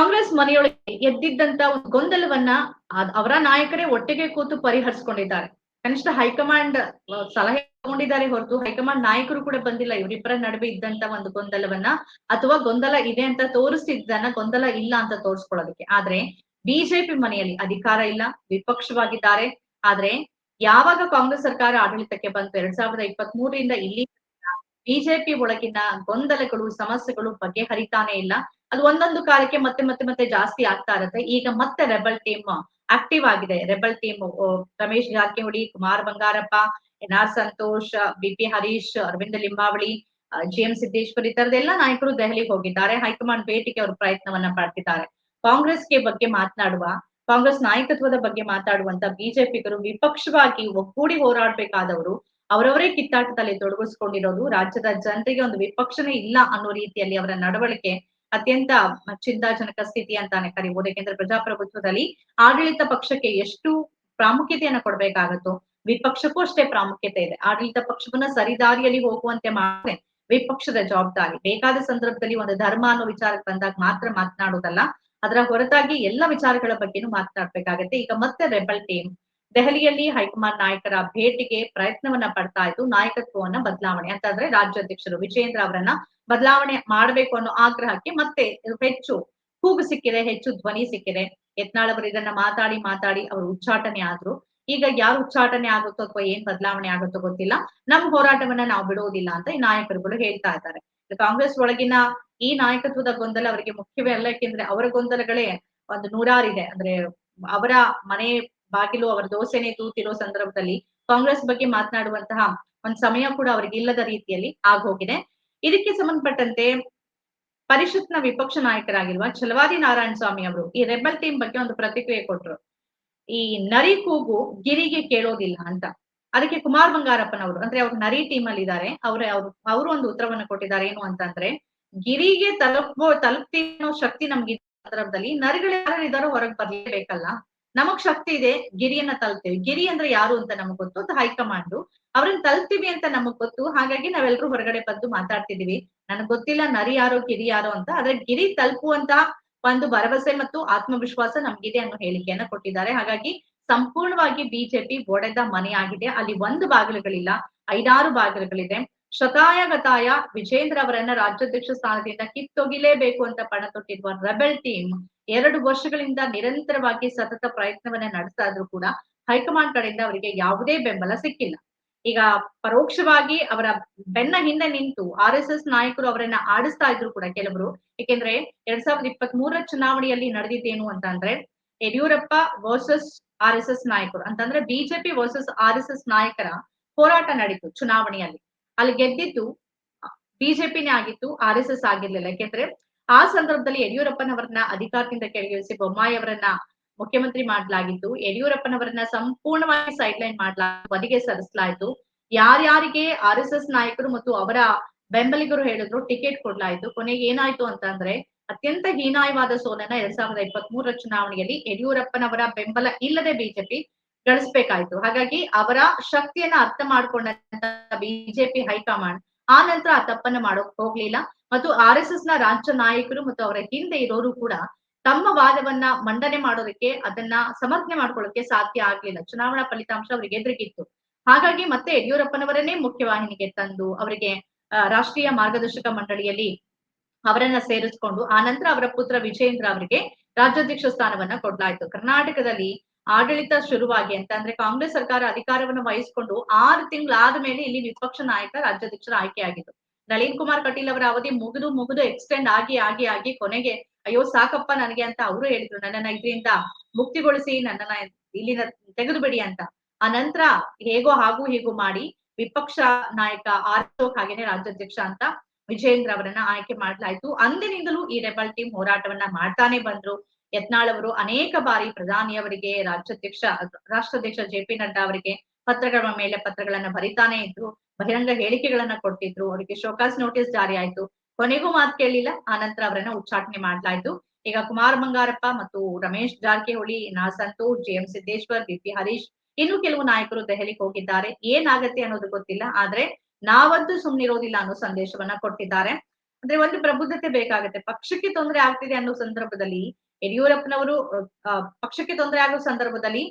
ಕಾಂಗ್ರೆಸ್ ಮನೆಯೊಳಗೆ ಎದ್ದಿದ್ದಂತ ಒಂದು ಗೊಂದಲವನ್ನ ಅವರ ನಾಯಕರೇ ಒಟ್ಟಿಗೆ ಕೂತು ಪರಿಹರಿಸಿಕೊಂಡಿದ್ದಾರೆ. ಕನಿಷ್ಠ ಹೈಕಮಾಂಡ್ ಸಲಹೆ ತಗೊಂಡಿದ್ದಾರೆ ಹೊರತು ಹೈಕಮಾಂಡ್ ನಾಯಕರು ಕೂಡ ಬಂದಿಲ್ಲ. ಇವರಿಬ್ಬರ ನಡುವೆ ಇದ್ದಂತ ಒಂದು ಗೊಂದಲವನ್ನ ಅಥವಾ ಗೊಂದಲ ಇದೆ ಅಂತ ತೋರಿಸ್ತಿದ್ದನ್ನ ಗೊಂದಲ ಇಲ್ಲ ಅಂತ ತೋರಿಸ್ಕೊಳ್ಳೋದಕ್ಕೆ. ಆದ್ರೆ ಬಿಜೆಪಿ ಮನೆಯಲ್ಲಿ ಅಧಿಕಾರ ಇಲ್ಲ, ವಿಪಕ್ಷವಾಗಿದ್ದಾರೆ. ಆದ್ರೆ ಯಾವಾಗ ಕಾಂಗ್ರೆಸ್ ಸರ್ಕಾರ ಆಡಳಿತಕ್ಕೆ ಬಂತು ಎರಡ್ ಸಾವಿರದ ಇಪ್ಪತ್ತ್ ಮೂರರಿಂದ ಇಲ್ಲಿ ಬಿಜೆಪಿ ಒಳಗಿನ ಗೊಂದಲಗಳು, ಸಮಸ್ಯೆಗಳು ಬಗೆಹರಿತಾನೆ ಇಲ್ಲ. ಅದು ಒಂದೊಂದು ಕಾಲಕ್ಕೆ ಮತ್ತೆ ಮತ್ತೆ ಮತ್ತೆ ಜಾಸ್ತಿ ಆಗ್ತಾ ಇರುತ್ತೆ. ಈಗ ಮತ್ತೆ ರೆಬಲ್ ಟೀಮ್ ಆಕ್ಟಿವ್ ಆಗಿದೆ. Rebel team Ramesh Jarkiholi, Kumar Bangarappa N R Santosh B P Harish, Aravinda Limbavali G M Siddeshwar, ಈ ತರದೆಲ್ಲ ನಾಯಕರು ದೆಹಲಿಗೆ ಹೋಗಿದ್ದಾರೆ. ಹೈಕಮಾಂಡ್ ಭೇಟಿಗೆ ಅವರು ಪ್ರಯತ್ನವನ್ನ ಪಡ್ತಿದ್ದಾರೆ ಕಾಂಗ್ರೆಸ್ಗೆ ಬಗ್ಗೆ ಮಾತನಾಡುವ, ಕಾಂಗ್ರೆಸ್ ನಾಯಕತ್ವದ ಬಗ್ಗೆ ಮಾತಾಡುವಂತ ಬಿಜೆಪಿಗರು ವಿಪಕ್ಷವಾಗಿ ಒಗ್ಗೂಡಿ ಹೋರಾಡ್ಬೇಕಾದವರು ಅವರವರೇ ಕಿತ್ತಾಟದಲ್ಲಿ ತೊಡಗಿಸ್ಕೊಂಡಿರೋದು ರಾಜ್ಯದ ಜನರಿಗೆ ಒಂದು ವಿಪಕ್ಷನೇ ಇಲ್ಲ ಅನ್ನೋ ರೀತಿಯಲ್ಲಿ ಅವರ ನಡವಳಿಕೆ ಅತ್ಯಂತ ಚಿಂತಾಜನಕ ಸ್ಥಿತಿ ಅಂತಾನೆ ಕರಿಬಹುದು ಯಾಕೆಂದ್ರೆ ಪ್ರಜಾಪ್ರಭುತ್ವದಲ್ಲಿ ಆಡಳಿತ ಪಕ್ಷಕ್ಕೆ ಎಷ್ಟು ಪ್ರಾಮುಖ್ಯತೆಯನ್ನ ಕೊಡ್ಬೇಕಾಗತ್ತೋ, ವಿಪಕ್ಷಕ್ಕೂ ಅಷ್ಟೇ ಪ್ರಾಮುಖ್ಯತೆ ಇದೆ. ಆಡಳಿತ ಪಕ್ಷವನ್ನ ಸರಿದಾರಿಯಲ್ಲಿ ಹೋಗುವಂತೆ ಮಾಡಿದ್ರೆ ವಿಪಕ್ಷದ ಜವಾಬ್ದಾರಿ. ಬೇಕಾದ ಸಂದರ್ಭದಲ್ಲಿ ಒಂದು ಧರ್ಮ ಅನ್ನೋ ವಿಚಾರಕ್ಕೆ ಬಂದಾಗ ಮಾತ್ರ ಮಾತನಾಡೋದಲ್ಲ ಅದರ ಹೊರತಾಗಿ ಎಲ್ಲ ವಿಚಾರಗಳ ಬಗ್ಗೆನೂ ಮಾತನಾಡ್ಬೇಕಾಗತ್ತೆ. ಈಗ ಮತ್ತೆ ರೆಬಲ್ ಟೀಮ್ ದೆಹಲಿಯಲ್ಲಿ ಹೈಕಮಾಂಡ್ ನಾಯಕರ ಭೇಟಿಗೆ ಪ್ರಯತ್ನವನ್ನ ಪಡ್ತಾ ಇದ್ದು ನಾಯಕತ್ವವನ್ನ ಬದಲಾವಣೆ ಅಂತಂದ್ರೆ ರಾಜ್ಯಾಧ್ಯಕ್ಷರು ವಿಜೇಂದ್ರ ಅವರನ್ನ ಬದಲಾವಣೆ ಮಾಡಬೇಕು ಅನ್ನೋ ಆಗ್ರಹಕ್ಕೆ ಮತ್ತೆ ಹೆಚ್ಚು ಕೂಗು ಸಿಕ್ಕಿದೆ, ಹೆಚ್ಚು ಧ್ವನಿ ಸಿಕ್ಕಿದೆ. ಯತ್ನಾಳ್ ಅವರು ಇದನ್ನ ಮಾತಾಡಿ ಮಾತಾಡಿ ಅವರು ಉಚ್ಚಾಟನೆ ಆದ್ರು. ಈಗ ಯಾರು ಉಚ್ಚಾಟನೆ ಆಗುತ್ತೋ ಅಥವಾ ಏನ್ ಬದಲಾವಣೆ ಆಗುತ್ತೋ ಗೊತ್ತಿಲ್ಲ. ನಮ್ ಹೋರಾಟವನ್ನ ನಾವು ಬಿಡುವುದಿಲ್ಲ ಅಂತ ಈ ನಾಯಕರುಗಳು ಹೇಳ್ತಾ ಇದ್ದಾರೆ. ಕಾಂಗ್ರೆಸ್ ಒಳಗಿನ ಈ ನಾಯಕತ್ವದ ಗೊಂದಲ ಅವರಿಗೆ ಮುಖ್ಯವೇ ಅಲ್ಲ, ಯಾಕೆಂದ್ರೆ ಅವರ ಗೊಂದಲಗಳೇ ಒಂದು ನೂರಾರಿದೆ. ಅಂದ್ರೆ ಅವರ ಮನೆ ಬಾಗಿಲು ಅವರ ದೋಸೆನೆ ತೂತಿರೋ ಸಂದರ್ಭದಲ್ಲಿ ಕಾಂಗ್ರೆಸ್ ಬಗ್ಗೆ ಮಾತನಾಡುವಂತಹ ಒಂದ್ ಸಮಯ ಕೂಡ ಅವರಿಗೆ ಇಲ್ಲದ ರೀತಿಯಲ್ಲಿ ಆಗೋಗಿದೆ. ಇದಕ್ಕೆ ಸಂಬಂಧಪಟ್ಟಂತೆ ಪರಿಷತ್ನ ವಿಪಕ್ಷ ನಾಯಕರಾಗಿರುವ ಛಲವಾದಿ ನಾರಾಯಣ ಸ್ವಾಮಿ ಅವರು ಈ ರೆಬಲ್ ಟೀಮ್ ಬಗ್ಗೆ ಒಂದು ಪ್ರತಿಕ್ರಿಯೆ ಕೊಟ್ರು. ಈ ನರಿ ಕೂಗು ಗಿರಿಗೆ ಕೇಳೋದಿಲ್ಲ ಅಂತ. ಅದಕ್ಕೆ ಕುಮಾರ್ ಬಂಗಾರಪ್ಪನವರು, ಅಂದ್ರೆ ಅವ್ರು ನರಿ ಟೀಮ್ ಅಲ್ಲಿ ಇದ್ದಾರೆ ಅವ್ರ ಅವ್ರು, ಅವರು ಒಂದು ಉತ್ತರವನ್ನು ಕೊಟ್ಟಿದ್ದಾರೆ ಏನು ಅಂತಂದ್ರೆ ಗಿರಿಗೆ ತಲುಪೋ ತಲುಪ್ತಿ ಶಕ್ತಿ ನಮ್ಗೆ ಸಂದರ್ಭದಲ್ಲಿ ನರಿಗಳು ಯಾರು ಇದಾರೋ ಹೊರಗೆ ಬರ್ಲೇಬೇಕಲ್ಲ. ನಮಗ್ ಶಕ್ತಿ ಇದೆ, ಗಿರಿಯನ್ನ ತಲುಪ್ತೀವಿ ಗಿರಿ ಅಂದ್ರೆ ಯಾರು ಅಂತ ನಮಗ್ ಗೊತ್ತು? ಹೈಕಮಾಂಡ್. ಅವ್ರನ್ನ ತಲ್ತೀವಿ ಅಂತ ನಮಗ್ ಗೊತ್ತು. ಹಾಗಾಗಿ ನಾವೆಲ್ಲರೂ ಹೊರಗಡೆ ಬಂದು ಮಾತಾಡ್ತಿದೀವಿ. ನನಗ್ ಗೊತ್ತಿಲ್ಲ ನರಿ ಯಾರೋ, ಗಿರಿ ಯಾರೋ ಅಂತ. ಆದ್ರೆ ಗಿರಿ ತಲುಪುವಂತ ಒಂದು ಭರವಸೆ ಮತ್ತು ಆತ್ಮವಿಶ್ವಾಸ ನಮ್ಗಿದೆ ಅನ್ನೋ ಹೇಳಿಕೆಯನ್ನ ಕೊಟ್ಟಿದ್ದಾರೆ. ಹಾಗಾಗಿ ಸಂಪೂರ್ಣವಾಗಿ ಬಿಜೆಪಿ ಒಡೆದ ಮನೆಯಾಗಿದೆ ಅಲ್ಲಿ ಒಂದು ಬಾಗಿಲುಗಳಿಲ್ಲ, ಐದಾರು ಬಾಗಿಲುಗಳಿದೆ. ಶತಾಯ ಗತಾಯ ವಿಜೇಂದ್ರ ಅವರನ್ನ ರಾಜ್ಯಾಧ್ಯಕ್ಷ ಸ್ಥಾನದಿಂದ ಕಿತ್ತೊಗಿಲೇಬೇಕು ಅಂತ ಪಣ ತೊಟ್ಟಿರುವ ರೆಬೆಲ್ ಟೀಮ್ ಎರಡು ವರ್ಷಗಳಿಂದ ನಿರಂತರವಾಗಿ ಸತತ ಪ್ರಯತ್ನವನ್ನ ನಡೆಸ್ತಾ ಇದ್ರು ಕೂಡ ಹೈಕಮಾಂಡ್ ಕಡೆಯಿಂದ ಅವರಿಗೆ ಯಾವುದೇ ಬೆಂಬಲ ಸಿಕ್ಕಿಲ್ಲ. ಈಗ ಪರೋಕ್ಷವಾಗಿ ಅವರ ಬೆನ್ನ ಹಿಂದೆ ನಿಂತು ಆರ್ ಎಸ್ ಎಸ್ ನಾಯಕರು ಅವರನ್ನ ಆಡಿಸ್ತಾ ಇದ್ರು ಕೂಡ ಕೆಲವರು. ಏಕೆಂದ್ರೆ ಎರಡ್ ಸಾವಿರದ ಇಪ್ಪತ್ತ್ ಮೂರರ ಚುನಾವಣೆಯಲ್ಲಿ ನಡೆದಿದ್ದೇನು ಅಂತಂದ್ರೆ Yediyurappa versus R S S ನಾಯಕರು. ಅಂತಂದ್ರೆ BJP versus R S S ನಾಯಕರ ಹೋರಾಟ ನಡೀತು ಚುನಾವಣೆಯಲ್ಲಿ. ಅಲ್ಲಿ ಗೆದ್ದಿದ್ದು ಬಿಜೆಪಿನೇ ಆಗಿತ್ತು, ಆರ್ ಎಸ್ ಎಸ್ ಆಗಿರ್ಲಿಲ್ಲ. ಯಾಕೆಂದ್ರೆ ಆ ಸಂದರ್ಭದಲ್ಲಿ ಯಡಿಯೂರಪ್ಪನವರನ್ನ ಅಧಿಕಾರದಿಂದ ಕೆಳಗಿಳಿಸಿ ಬೊಮ್ಮಾಯಿ ಅವರನ್ನ ಮುಖ್ಯಮಂತ್ರಿ ಮಾಡಲಾಗಿತ್ತು. ಯಡಿಯೂರಪ್ಪನವರನ್ನ ಸಂಪೂರ್ಣವಾಗಿ ಸೈಡ್ ಲೈನ್ ಮಾಡಲಾಗಿತ್ತು ಬದಿಗೆ ಸರಿಸಲಾಯಿತು. ಯಾರ್ಯಾರಿಗೆ ಆರ್ ಎಸ್ ಎಸ್ ನಾಯಕರು ಮತ್ತು ಅವರ ಬೆಂಬಲಿಗರು ಹೇಳಿದ್ರು, ಟಿಕೆಟ್ ಕೊಡ್ಲಾಯ್ತು. ಕೊನೆಗೆ ಏನಾಯ್ತು ಅಂತಂದ್ರೆ ಅತ್ಯಂತ ಹೀನಾಯವಾದ ಸೋಲನ್ನ ಎರಡ್ ಸಾವಿರದ ಇಪ್ಪತ್ತ್ ಮೂರರ ಚುನಾವಣೆಯಲ್ಲಿ ಯಡಿಯೂರಪ್ಪನವರ ಬೆಂಬಲ ಇಲ್ಲದೆ ಬಿಜೆಪಿ ಗಳಿಸ್ಬೇಕಾಯ್ತು. ಹಾಗಾಗಿ ಅವರ ಶಕ್ತಿಯನ್ನ ಅರ್ಥ ಮಾಡ್ಕೊಂಡಂತ ಬಿಜೆಪಿ ಹೈಕಮಾಂಡ್, ಆ ನಂತರ ಆ ತಪ್ಪನ್ನ ಮಾಡೋಕ್ ಹೋಗ್ಲಿಲ್ಲ. ಮತ್ತು ಆರ್ ಎಸ್ ಎಸ್ನ ರಾಜ್ಯ ನಾಯಕರು ಮತ್ತು ಅವರ ಹಿಂದೆ ಇರೋರು ಕೂಡ ತಮ್ಮ ವಾದವನ್ನ ಮಂಡನೆ ಮಾಡೋದಕ್ಕೆ, ಅದನ್ನ ಸಮರ್ಥನೆ ಮಾಡ್ಕೊಳ್ಳೋಕೆ ಸಾಧ್ಯ ಆಗ್ಲಿಲ್ಲ. ಚುನಾವಣಾ ಫಲಿತಾಂಶ ಅವರಿಗೆ ಎದುರಿಗಿತ್ತು ಹಾಗಾಗಿ ಮತ್ತೆ ಯಡಿಯೂರಪ್ಪನವರನ್ನೇ ಮುಖ್ಯವಾಹಿನಿಗೆ ತಂದು ಅವರಿಗೆ ರಾಷ್ಟ್ರೀಯ ಮಾರ್ಗದರ್ಶಕ ಮಂಡಳಿಯಲ್ಲಿ ಅವರನ್ನ ಸೇರಿಸ್ಕೊಂಡು, ಆ ನಂತರ ಅವರ ಪುತ್ರ ವಿಜೇಂದ್ರ ಅವರಿಗೆ ರಾಜ್ಯಾಧ್ಯಕ್ಷ ಸ್ಥಾನವನ್ನ ಕೊಡ್ಲಾಯ್ತು. ಕರ್ನಾಟಕದಲ್ಲಿ ಆಡಳಿತ ಶುರುವಾಗಿ ಅಂತ ಅಂದ್ರೆ ಕಾಂಗ್ರೆಸ್ ಸರ್ಕಾರ ಅಧಿಕಾರವನ್ನು ವಹಿಸಿಕೊಂಡು ಆರು ತಿಂಗಳಾದ ಮೇಲೆ ಇಲ್ಲಿ ವಿಪಕ್ಷ ನಾಯಕ, ರಾಜ್ಯಾಧ್ಯಕ್ಷರ ಆಯ್ಕೆಯಾಗಿದ್ದು ನಳಿನ್ ಕುಮಾರ್ ಕಟೀಲ್ ಅವರ ಅವಧಿ ಮುಗಿದು ಮುಗಿದು ಎಕ್ಸ್ಟೆಂಡ್ ಆಗಿ ಆಗಿ ಆಗಿ ಕೊನೆಗೆ ಅಯ್ಯೋ ಸಾಕಪ್ಪ ನನಗೆ ಅಂತ ಅವರು ಹೇಳಿದ್ರು. ನನ್ನನ್ನ ಇದರಿಂದ ಮುಕ್ತಿಗೊಳಿಸಿ, ನನ್ನನ್ನ ಇಲ್ಲಿನ ತೆಗೆದು ಬಿಡಿ ಅಂತ. ಆ ನಂತರ ಹೇಗೋ ಹಾಗೂ ಹೀಗೂ ಮಾಡಿ ವಿಪಕ್ಷ ನಾಯಕ ಆರ್ ಅಶೋಕ್ ಹಾಗೇನೆ ರಾಜ್ಯಾಧ್ಯಕ್ಷ ಅಂತ ವಿಜೇಂದ್ರ ಅವರನ್ನ ಆಯ್ಕೆ ಮಾಡಲಾಯ್ತು. ಅಂದಿನಿಂದಲೂ ಈ ರೆಬಲ್ ಟೀಮ್ ಹೋರಾಟವನ್ನ ಮಾಡ್ತಾನೆ ಬಂದ್ರು. ಯತ್ನಾಳ್ ಅವರು ಅನೇಕ ಬಾರಿ ಪ್ರಧಾನಿಯವರಿಗೆ ರಾಜ್ಯಾಧ್ಯಕ್ಷ, ರಾಷ್ಟ್ರಾಧ್ಯಕ್ಷ ಜೆ ಪಿ ನಡ್ಡಾ ಅವರಿಗೆ ಪತ್ರಗಳ ಮೇಲೆ ಪತ್ರಗಳನ್ನ ಬರಿತಾನೆ ಇದ್ರು, ಬಹಿರಂಗ ಹೇಳಿಕೆಗಳನ್ನ ಕೊಟ್ಟಿದ್ರು ಅವರಿಗೆ ಶೋಕಾಸ್ ನೋಟಿಸ್ ಜಾರಿ ಆಯ್ತು. ಕೊನೆಗೂ ಮಾತು ಕೇಳಲಿಲ್ಲ ಆ ನಂತರ ಅವರನ್ನ ಉಚ್ಚಾಟನೆ ಮಾಡ್ಲಾಯ್ತು ಈಗ ಕುಮಾರ್ ಬಂಗಾರಪ್ಪ ಮತ್ತು ರಮೇಶ್ ಜಾರಕಿಹೊಳಿ, ನಾ Santosh J M Siddeshwar P Harish, ಇನ್ನು ಕೆಲವು ನಾಯಕರು ದೆಹಲಿಗೆ ಹೋಗಿದ್ದಾರೆ. ಏನಾಗತ್ತೆ ಅನ್ನೋದು ಗೊತ್ತಿಲ್ಲ, ಆದ್ರೆ ನಾವಂತೂ ಸುಮ್ನಿರೋದಿಲ್ಲ ಅನ್ನೋ ಸಂದೇಶವನ್ನ ಕೊಟ್ಟಿದ್ದಾರೆ. ಅಂದ್ರೆ ಒಂದು ಪ್ರಬುದ್ಧತೆ ಬೇಕಾಗುತ್ತೆ, ಪಕ್ಷಕ್ಕೆ ತೊಂದರೆ ಆಗ್ತಿದೆ ಅನ್ನೋ ಸಂದರ್ಭದಲ್ಲಿ ಯಡಿಯೂರಪ್ಪನವರು ಪಕ್ಷಕ್ಕೆ ತೊಂದರೆ ಆಗೋ ಸಂದರ್ಭದಲ್ಲಿ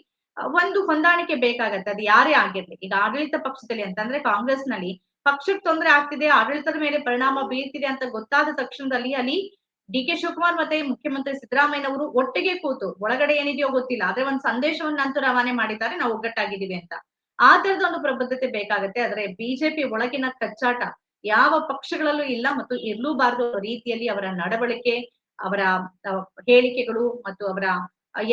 ಒಂದು ಹೊಂದಾಣಿಕೆ ಬೇಕಾಗತ್ತೆ. ಅದು ಯಾರೇ ಆಗಿರ್ಲಿ. ಈಗ ಆಡಳಿತ ಪಕ್ಷದಲ್ಲಿ ಅಂತಂದ್ರೆ ಕಾಂಗ್ರೆಸ್ನಲ್ಲಿ ಪಕ್ಷಕ್ಕೆ ತೊಂದರೆ ಆಗ್ತಿದೆ, ಆಡಳಿತದ ಮೇಲೆ ಪರಿಣಾಮ ಬೀರ್ತಿದೆ ಅಂತ ಗೊತ್ತಾದ ತಕ್ಷಣದಲ್ಲಿ ಅಲ್ಲಿ ಡಿ ಕೆ ಶಿವಕುಮಾರ್ ಮತ್ತೆ ಮುಖ್ಯಮಂತ್ರಿ ಸಿದ್ದರಾಮಯ್ಯನವರು ಒಟ್ಟಿಗೆ ಕೂತು, ಒಳಗಡೆ ಏನಿದೆಯೋ ಗೊತ್ತಿಲ್ಲ, ಆದ್ರೆ ಒಂದು ಸಂದೇಶವನ್ನ ಅಂತೂ ರವಾನೆ ಮಾಡಿದ್ದಾರೆ, ನಾವು ಒಗ್ಗಟ್ಟಾಗಿದ್ದೀವಿ ಅಂತ. ಆ ತರದ ಒಂದು ಪ್ರಬದ್ಧತೆ ಬೇಕಾಗತ್ತೆ. ಆದ್ರೆ ಬಿಜೆಪಿ ಒಳಗಿನ ಕಚ್ಚಾಟ ಯಾವ ಪಕ್ಷಗಳಲ್ಲೂ ಇಲ್ಲ ಮತ್ತು ಇರ್ಲೂಬಾರದು ರೀತಿಯಲ್ಲಿ ಅವರ ನಡವಳಿಕೆ ಅವರ ಹೇಳಿಕೆಗಳು ಮತ್ತು ಅವರ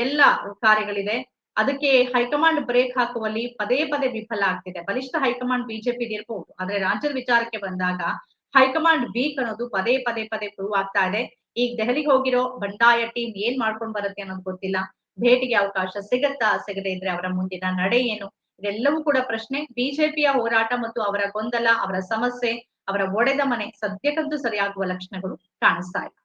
ಎಲ್ಲ ಕಾರ್ಯಗಳಿದೆ ಅದಕ್ಕೆ ಹೈಕಮಾಂಡ್ ಬ್ರೇಕ್ ಹಾಕುವಲ್ಲಿ ಪದೇ ಪದೇ ವಿಫಲ ಆಗ್ತಿದೆ. ಬಲಿಷ್ಠ ಹೈಕಮಾಂಡ್ ಬಿಜೆಪಿ ಇರ್ಬೋದು. ಆದ್ರೆ ರಾಜ್ಯದ ವಿಚಾರಕ್ಕೆ ಬಂದಾಗ ಹೈಕಮಾಂಡ್ ವೀಕ್ ಅನ್ನೋದು ಪದೇ ಪದೇ ಪದೇ ಪ್ರೂವ್ ಆಗ್ತಾ ಇದೆ. ಈಗ ದೆಹಲಿಗೆ ಹೋಗಿರೋ ಬಂಡಾಯ ಟೀಮ್ ಏನ್ ಮಾಡ್ಕೊಂಡ್ ಬರುತ್ತೆ ಅನ್ನೋದು ಗೊತ್ತಿಲ್ಲ. ಭೇಟಿಗೆ ಅವಕಾಶ ಸಿಗತ್ತಾ ಸಿಗದೆ ಇದ್ರೆ ಅವರ ಮುಂದಿನ ನಡೆ ಏನು? ಇದೆಲ್ಲವೂ ಕೂಡ ಪ್ರಶ್ನೆ. ಬಿಜೆಪಿಯ ಹೋರಾಟ ಮತ್ತು ಅವರ ಗೊಂದಲ, ಅವರ ಸಮಸ್ಯೆ, ಅವರ ಒಡೆದ ಮನೆ ಸದ್ಯಕ್ಕಂತೂ ಸರಿಯಾಗುವ ಲಕ್ಷಣಗಳು ಕಾಣಿಸ್ತಾ ಇಲ್ಲ.